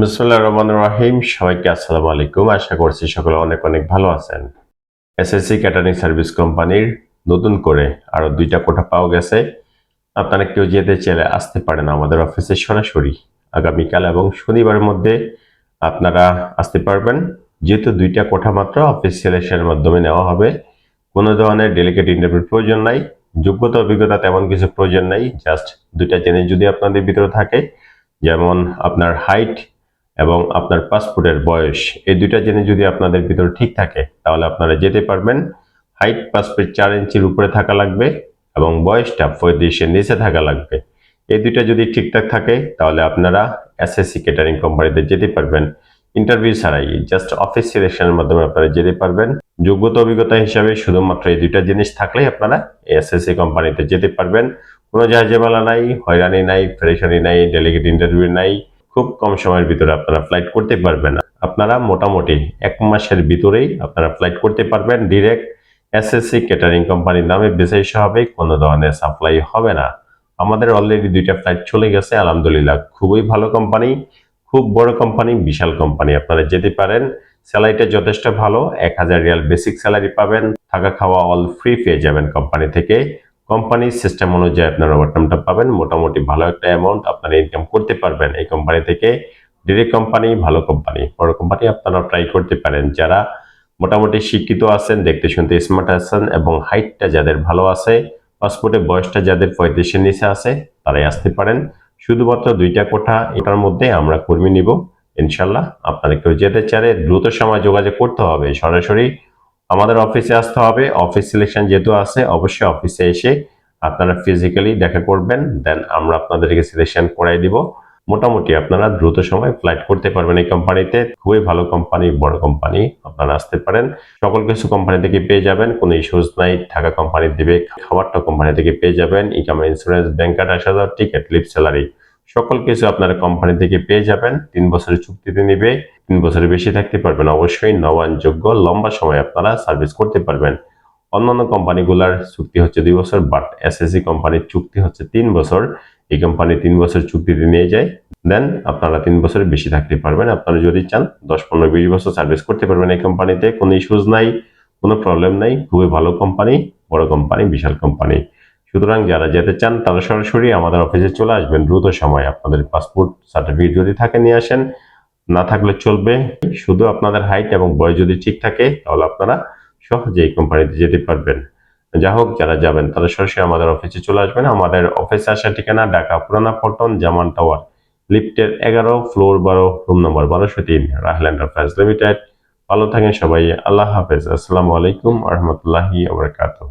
বিসমুল্লাহ রহমান রাহিম। সবাইকে আসসালামু আলাইকুম। আশা করছি সকলে অনেক অনেক ভালো আছেন। এসএসসি ক্যাটারিং সার্ভিস কোম্পানির নতুন করে আরও দুইটা কোঠা পাওয়া গেছে। আপনারা কেউ যেতে চাইলে আসতে পারেন আমাদের অফিসে সরাসরি। আগামীকাল এবং শনিবারের মধ্যে আপনারা আসতে পারবেন। যেহেতু দুইটা কোঠা মাত্র অফিস সিলেকশনের মাধ্যমে নেওয়া হবে, কোনো ধরনের ডেলিগেট ইন্টারভিউ প্রয়োজন নাই। যোগ্যতা, অভিজ্ঞতা তেমন কিছু প্রয়োজন নাই। জাস্ট দুইটা জিনিস যদি আপনাদের ভিতরে থাকে, যেমন আপনার হাইট এবং আপনার পাসপোর্টের বয়স, এই দুইটা জিনিস যদি আপনাদের ভিতরে ঠিক থাকে, তাহলে আপনারা যেতে পারবেন। হাইট পাসপোর্ট চার ইঞ্চির উপরে থাকা লাগবে এবং বয়সটা পঁয়ত্রিশের নিচে থাকা লাগবে। এই দুইটা যদি ঠিকঠাক থাকে, তাহলে আপনারা এসএসসি ক্যাটারিং কোম্পানিতে যেতে পারবেন। ইন্টারভিউ ছাড়াই জাস্ট অফিস সিলেকশনের মাধ্যমে আপনারা যেতে পারবেন। যোগ্যতা অভিজ্ঞতা হিসাবে শুধুমাত্র এই দুইটা জিনিস থাকলেই আপনারা এসএসসি কোম্পানিতে যেতে পারবেন। কোনো জাহাজেমালা নাই, হয়রানি নাই ফ্রেশানি নাই ডেলিগেট ইন্টারভিউ নাই খুব কম সময়ের ভিতরে আপনারা ফ্লাইট করতে পারবেন আপনারা মোটামুটি এক মাসের ভিতরেই আপনারা ফ্লাইট করতে পারবেন। ডিরেক্ট এসএসসি ক্যাটারিং কোম্পানির নামে বিশেষ হবে, কোনো ধরনের সাপ্লাই হবে না। আমাদের অলরেডি দুইটা ফ্লাইট চলে গেছে, আলহামদুলিল্লাহ খুবই ভালো কোম্পানি খুব বড় কোম্পানি বিশাল কোম্পানি আপনারা যেতে পারেন স্যালারিটা যথেষ্ট ভালো, এক হাজার রিয়াল বেসিক স্যালারি পাবেন, থাকা খাওয়া অল ফ্রি পেয়ে যাবেন কোম্পানি থেকে। কোম্পানির সিস্টেম অনুযায়ী আপনার ওভারটাইমটা পাবেন। মোটামুটি ভালো একটা অ্যামাউন্ট আপনারা ইনকাম করতে পারবেন এই কোম্পানি থেকে। ডিরেক্ট কোম্পানি ভালো কোম্পানি বড় কোম্পানি আপনারা ট্রাই করতে পারেন। যারা মোটামুটি শিক্ষিত আছেন, দেখতে শুনতে স্মার্ট আছেন এবং হাইটটা যাদের ভালো আছে পাসপোর্টের বয়সটা যাদের পঁয়ত্রিশের নিচে আছে, তারাই আসতে পারেন। শুধুমাত্র দুইটা কোঠা, এটার মধ্যে আমরা কর্মী নিব। ইনশাল্লাহ আপনারা কেউ যেতে চাইলে দ্রুত সময় যোগাযোগ করতে হবে। সরাসরি আমাদের অফিসে আসতে হবে। অফিস সিলেকশন যেহেতু আছে, অবশ্যই অফিসে এসে আপনারা ফিজিক্যালি দেখা করবেন দেন আমরা আপনাদেরকে সিলেকশন করাই দিব। মোটামুটি আপনারা দ্রুত সময় ফ্লাইট করতে পারবেন এই কোম্পানিতে খুবই ভালো কোম্পানি বড় কোম্পানি আপনারা আসতে পারেন। সকল কিছু কোম্পানি থেকে পেয়ে যাবেন, কোনো ইস্যুস নাই থাকা কোম্পানি দিবে, খাবারটা কোম্পানি থেকে পেয়ে যাবেন ইকাম ইন্স্যুরেন্স ব্যাংক কার্ড আসা যাওয়ার টিকিট লিপ স্যালারি সকল কিছু আপনারা কোম্পানি থেকে পেয়ে যাবেন। তিন বছরের চুক্তিতে নিবে। তিন বছরের বেশি থাকতে পারবেন। অবশ্যই নবায়নযোগ্য লম্বা সময় আপনারা সার্ভিস করতে পারবেন। অন্যান্য কোম্পানিগুলার চুক্তি হচ্ছে দুই বছর, বাট এসএসসি কোম্পানির চুক্তি হচ্ছে তিন বছর। এই কোম্পানি তিন বছর চুক্তিতে নিয়ে যায়, দেন আপনারা তিন বছরের বেশি থাকতে পারবেন। আপনারা যদি চান, দশ, পনেরো, বিশ বছর সার্ভিস করতে পারবেন এই কোম্পানিতে। কোনো ইস্যুজ নাই, কোনো প্রবলেম নাই। খুবই ভালো কোম্পানি, বড় কোম্পানি, বিশাল কোম্পানি। সুতরাং যারা যেতে চান, তারা সরাসরি আমাদের অফিসে চলে আসবেন। দ্রুত সময় আপনাদের পাসপোর্ট সার্টিফিকেট যদি থাকে, নিয়ে আসেন। না থাকলে চলবে। শুধু আপনাদের হাইট এবং বয়স যদি ঠিক থাকে, তাহলে আপনারা সহজে এই কোম্পানিতে যেতে পারবেন। যা হোক, যারা যাবেন, তারা সরাসরি আমাদের অফিসে চলে আসবেন। আমাদের অফিসে আসার ঠিকানা ঢাকা পুরানা পল্টন, জামান টাওয়ার, লিফটের এগারো, ফ্লোর বারো রুম নম্বর বারোশো তিন রাহেল এন্টারপ্রাইজ লিমিটেড। ভালো থাকেন সবাই। আল্লাহ হাফেজ। আসসালামু আলাইকুম আহমতুল্লাহি আবরকাতহ